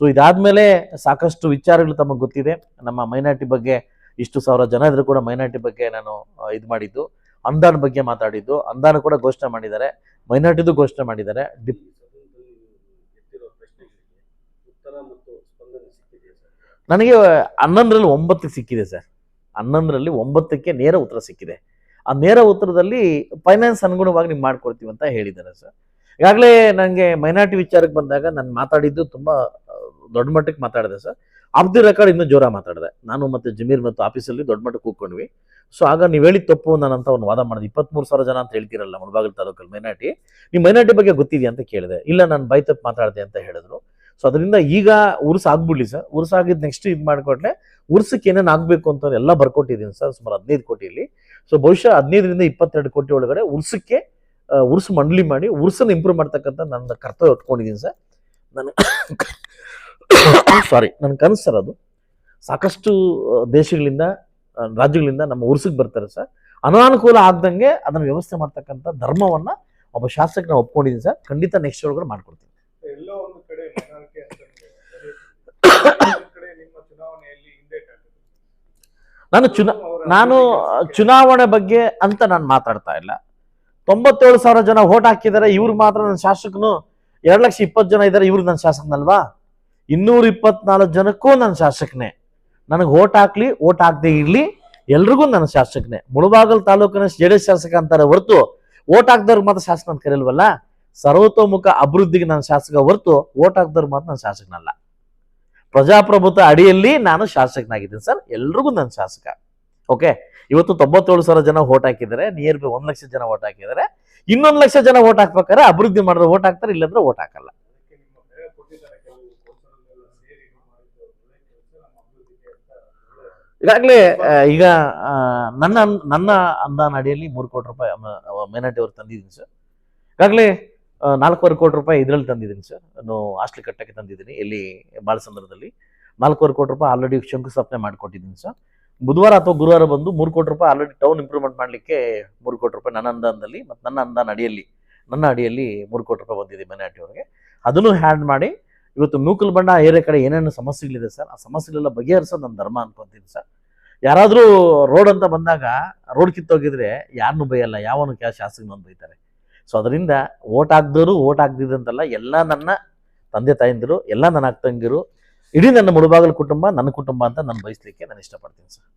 So ಇದಾದ್ಮೇಲೆ ಸಾಕಷ್ಟು ವಿಚಾರಗಳು ತಮಗೆ ಗೊತ್ತಿದೆ. ನಮ್ಮ ಮೈನಾರಿಟಿ ಬಗ್ಗೆ ಇಷ್ಟು ಸಾವಿರ ಜನ ಇದ್ರು ಕೂಡ ಮೈನಾರಿಟಿ ಬಗ್ಗೆ ನಾನು ಇದು ಮಾಡಿದ್ದು. ಅನುದಾನ ಬಗ್ಗೆ ಮಾತಾಡಿದ್ದು. ಅಂದಾನ ಕೂಡ ಘೋಷಣೆ ಮಾಡಿದ್ದಾರೆ. ಮೈನಾರಿಟಿದು ಘೋಷಣೆ ಮಾಡಿದ್ದಾರೆ. ನನಗೆ ಹನ್ನೊಂದರಲ್ಲಿ ಒಂಬತ್ತಕ್ಕೆ ಸಿಕ್ಕಿದೆ ಸರ್. ಹನ್ನೊಂದರಲ್ಲಿ ಒಂಬತ್ತಕ್ಕೆ ನೇರ ಉತ್ತರ ಸಿಕ್ಕಿದೆ. ಆ ನೇರ ಉತ್ತರದಲ್ಲಿ ಫೈನಾನ್ಸ್ ಅನುಗುಣವಾಗಿ ನೀವು ಮಾಡ್ಕೊಡ್ತೀವಿ ಅಂತ ಹೇಳಿದ್ದಾರೆ ಸರ್. ಈಗಾಗಲೇ ನನಗೆ ಮೈನಾರಿಟಿ ವಿಚಾರಕ್ಕೆ ಬಂದಾಗ ನಾನು ಮಾತಾಡಿದ್ದು ತುಂಬ ದೊಡ್ಡ ಮಟ್ಟಕ್ಕೆ ಮಾತಾಡಿದೆ ಸರ್. ಆಫ್ ದಿ ರೆಕಾರ್ಡ್ ಇನ್ನೂ ಜೋರ ಮಾತಾಡಿದೆ. ನಾನು ಮತ್ತು ಜಮೀರ್ ಮತ್ತು ಆಫೀಸಲ್ಲಿ ದೊಡ್ಡ ಮಟ್ಟಕ್ಕೆ ಕೂತ್ಕೊಂಡ್ವಿ. ಸೊ ಆಗ ನೀವು ಹೇಳಿದ ತಪ್ಪು ನಾನಂತ ಒಂದು ವಾದ ಮಾಡಿದೆ. ಇಪ್ಪತ್ಮೂರು ಸಾವಿರ ಜನ ಅಂತ ಹೇಳ್ತಿರಲ್ಲ ಮುಳಬಾಗಿಲು ತಾಲೂಕಲ್ಲಿ ಮೈನಾರಿಟಿ. ನೀವು ಮೈನಾರಿಟಿ ಬಗ್ಗೆ ಗೊತ್ತಿದೆಯಾ ಅಂತ ಕೇಳಿದೆ. ಇಲ್ಲ, ನಾನು ಬೈ ತಪ್ಪು ಮಾತಾಡಿದೆ ಅಂತ ಹೇಳಿದ್ರು. ಸೊ ಅದರಿಂದ ಈಗ ಉರ್ಸ್ ಆಗ್ಬಿಡ್ಲಿ ಸರ್. ಉರ್ಸ್ ಆಗಿದ್ ನೆಕ್ಸ್ಟ್ ಇದು ಮಾಡಿಕೊಟ್ಲೆ ಉರ್ಸಕ್ಕೆ ಏನೇನು ಆಗಬೇಕು ಅಂತ ಎಲ್ಲ ಬರ್ಕೊಟ್ಟಿದ್ದೀನಿ ಸರ್. ಸುಮಾರು ಹದಿನೈದು ಕೋಟಿಯಲ್ಲಿ ಸೊ ಬಹುಶಃ ಹದಿನೈದರಿಂದ ಇಪ್ಪತ್ತೆರಡು ಕೋಟಿ ಒಳಗಡೆ ಉರ್ಸಕ್ಕೆ ಉರ್ಸು ಉರ್ಸ್ ಮಂಡಳಿ ಮಾಡಿ ಉರ್ಸನ್ನು ಇಂಪ್ರೂವ್ ಮಾಡ್ತಕ್ಕಂಥ ನನ್ನ ಕರ್ತವ್ಯ ಇಟ್ಕೊಂಡಿದ್ದೀನಿ ಸರ್. ನಾನು ಸಾರಿ ನನ್ನ ಕನಸು ಸರ್ ಅದು. ಸಾಕಷ್ಟು ದೇಶಗಳಿಂದ ರಾಜ್ಯಗಳಿಂದ ನಮ್ಮ ಉರ್ಸಿಗೆ ಬರ್ತಾರೆ ಸರ್. ಅನಾನುಕೂಲ ಆದಂಗೆ ಅದನ್ನು ವ್ಯವಸ್ಥೆ ಮಾಡ್ತಕ್ಕಂಥ ಧರ್ಮವನ್ನ ಒಬ್ಬ ಶಾಸಕನ ಒಪ್ಕೊಂಡಿದ್ದೀನಿ ಸರ್. ಖಂಡಿತ ನೆಕ್ಸ್ಟ್ ಒಳಗಡೆ ಮಾಡ್ಕೊಡ್ತೀನಿ. ನಾನು ಚುನಾ ನಾನು ಚುನಾವಣೆ ಬಗ್ಗೆ ಅಂತ ನಾನು ಮಾತಾಡ್ತಾ ಇಲ್ಲ. ತೊಂಬತ್ತೇಳು ಸಾವಿರ ಜನ ವೋಟ್ ಹಾಕಿದ್ದಾರೆ ಇವ್ರು ಮಾತ್ರ ನನ್ನ ಶಾಸಕನು. ಎರಡು ಲಕ್ಷ ಇಪ್ಪತ್ತು ಜನ ಇದ್ದಾರೆ ಇವ್ರು ನನ್ನ ಶಾಸಕನಲ್ವಾ? ಇನ್ನೂರ ಇಪ್ಪತ್ನಾಲ್ಕು ಜನಕ್ಕೂ ನನ್ನ ಶಾಸಕನೇ. ನನಗೆ ವೋಟ್ ಹಾಕ್ಲಿ ವೋಟ್ ಹಾಕದೆ ಇರಲಿ, ಎಲ್ರಿಗೂ ನನ್ನ ಶಾಸಕನೇ. ಮುಳಬಾಗಲ್ ತಾಲೂಕಿನ ಜೆ ಡಿ ಎಸ್ ಶಾಸಕ ಅಂತಾರೆ ಹೊರತು ವೋಟ್ ಹಾಕ್ದವ್ರಿಗೆ ಮಾತ್ರ ಶಾಸಕ ಅಂತ ಕರೀಲ್ವಲ್ಲ? ಸರ್ವತೋಮುಖ ಅಭಿವೃದ್ಧಿಗೆ ನನ್ನ ಶಾಸಕ ಹೊರತು ವೋಟ್ ಹಾಕ್ದವ್ರಿಗೆ ಮಾತ್ರ ನನ್ನ ಶಾಸಕನಲ್ಲ. ಪ್ರಜಾಪ್ರಭುತ್ವ ಅಡಿಯಲ್ಲಿ ನಾನು ಶಾಸಕನಾಗಿದ್ದೀನಿ ಸರ್, ಎಲ್ರಿಗೂ ನನ್ನ ಶಾಸಕ. ಓಕೆ? ಇವತ್ತು ತೊಂಬತ್ತೇಳು ಸಾವಿರ ಜನ ವೋಟ್ ಹಾಕಿದ್ದಾರೆ ನಿಯರ್ ಬೈ ಒಂದು ಲಕ್ಷ ಜನ ವೋಟ್ ಹಾಕಿದ್ದಾರೆ. ಇನ್ನೊಂದು ಲಕ್ಷ ಜನ ವೋಟ್ ಹಾಕ್ಬೇಕಾದ್ರೆ ಅಭಿವೃದ್ಧಿ ಮಾಡಿದ್ರೆ ವೋಟ್ ಹಾಕ್ತಾರೆ, ಇಲ್ಲಾಂದ್ರೆ ವೋಟ್ ಹಾಕಲ್ಲ ಅದಕ್ಕೆ ನಿಮ್ಮ ಬೆಲೆ ಕೊಟ್ಟಿದ್ದಾರೆ ಕೆಲವು ಕೋರ್ಸಲ್ಲೆಲ್ಲ ಸೇರಿ ನೀವು ಮಾಡಿದ್ದು ಒಳ್ಳೆ ಕೆಲಸ ನಮ್ಮ ಅಭಿವೃದ್ಧಿಗೆ ಅಂತ ಈಗಾಗಲೇ ಈಗ ನನ್ನ ನನ್ನ ಅನುದಾನ ಅಡಿಯಲ್ಲಿ ಮೂರು ಕೋಟಿ ರೂಪಾಯಿ ಮೇನಾಟಿ ಅವ್ರು ತಂದಿದ್ದೀನಿ ಸರ್. ಈಗಾಗಲೇ ನಾಲ್ಕೂವರೆ ಕೋಟಿ ರೂಪಾಯಿ ಇದರಲ್ಲಿ ತಂದಿದ್ದೀನಿ ಸರ್. ನಾನು ಹಾಸ್ಟೆಲ್ ಕಟ್ಟಕ್ಕೆ ತಂದಿದ್ದೀನಿ ಇಲ್ಲಿ ಸಂದರ್ಭದಲ್ಲಿ ನಾಲ್ಕೂವರೆ ಕೋಟಿ ರೂಪಾಯಿ ಆಲ್ರೆಡಿ ಶಂಕುಸ್ಥಾಪನೆ ಮಾಡಿಕೊಟ್ಟಿದ್ದೀನಿ ಸರ್. ಬುಧವಾರ ಅಥವಾ ಗುರುವಾರ ಬಂದು ಮೂರು ಕೋಟಿ ರೂಪಾಯಿ ಆಲ್ರೆಡಿ ಟೌನ್ ಇಂಪ್ರೂವ್ಮೆಂಟ್ ಮಾಡಲಿಕ್ಕೆ ಮೂರು ಕೋಟಿ ರೂಪಾಯಿ ನನ್ನ ಅನುದಾನದಲ್ಲಿ ಮತ್ತು ನನ್ನ ಅನುದಾನ ಅಡಿಯಲ್ಲಿ, ನನ್ನ ಅಡಿಯಲ್ಲಿ ಮೂರು ಕೋಟಿ ರೂಪಾಯಿ ಬಂದಿದೆ ಮೈನಾರಿಟಿ ಅವರಿಗೆ ಅದನ್ನು ಹ್ಯಾಂಡ್ ಮಾಡಿ, ಇವತ್ತು ನೂಕಲ್ ಬಣ್ಣ ಏರಿಯಾ ಕಡೆ ಏನೇನು ಸಮಸ್ಯೆಗಳಿದೆ ಸರ್, ಆ ಸಮಸ್ಯೆಗಳೆಲ್ಲ ಬಗೆಹರಿಸೋದು ನನ್ನ ಧರ್ಮ ಅನ್ಕೊಂತೀನಿ ಸರ್ ಯಾರಾದರೂ ರೋಡ್ ಅಂತ ಬಂದಾಗ ರೋಡ್ ಕಿತ್ತೋಗಿದ್ರೆ ಯಾರನ್ನೂ ಬೈಯಲ್ಲ, ಯಾವನು ಕ್ಯಾ ಶಾಸಕನೊಂದು ಬೈತಾರೆ. ಸೊ ಅದರಿಂದ ಓಟ್ ಹಾಕ್ದವರು ಓಟ್ ಹಾಕ್ದಿದ್ದಂತಲ್ಲ ಎಲ್ಲ ನನ್ನ ತಂದೆ ತಾಯಂದಿರು, ಎಲ್ಲ ನನ್ನ ಅಕ್ಕಂಗಿರು ಇಡೀ ನನ್ನ ಮುಳುಬಾಗಲ ಕುಟುಂಬ, ನನ್ನ ಕುಟುಂಬ ಅಂತ ನಾನು ಬಯಸಲಿಕ್ಕೆ ನಾನು ಇಷ್ಟಪಡ್ತೀನಿ ಸರ್.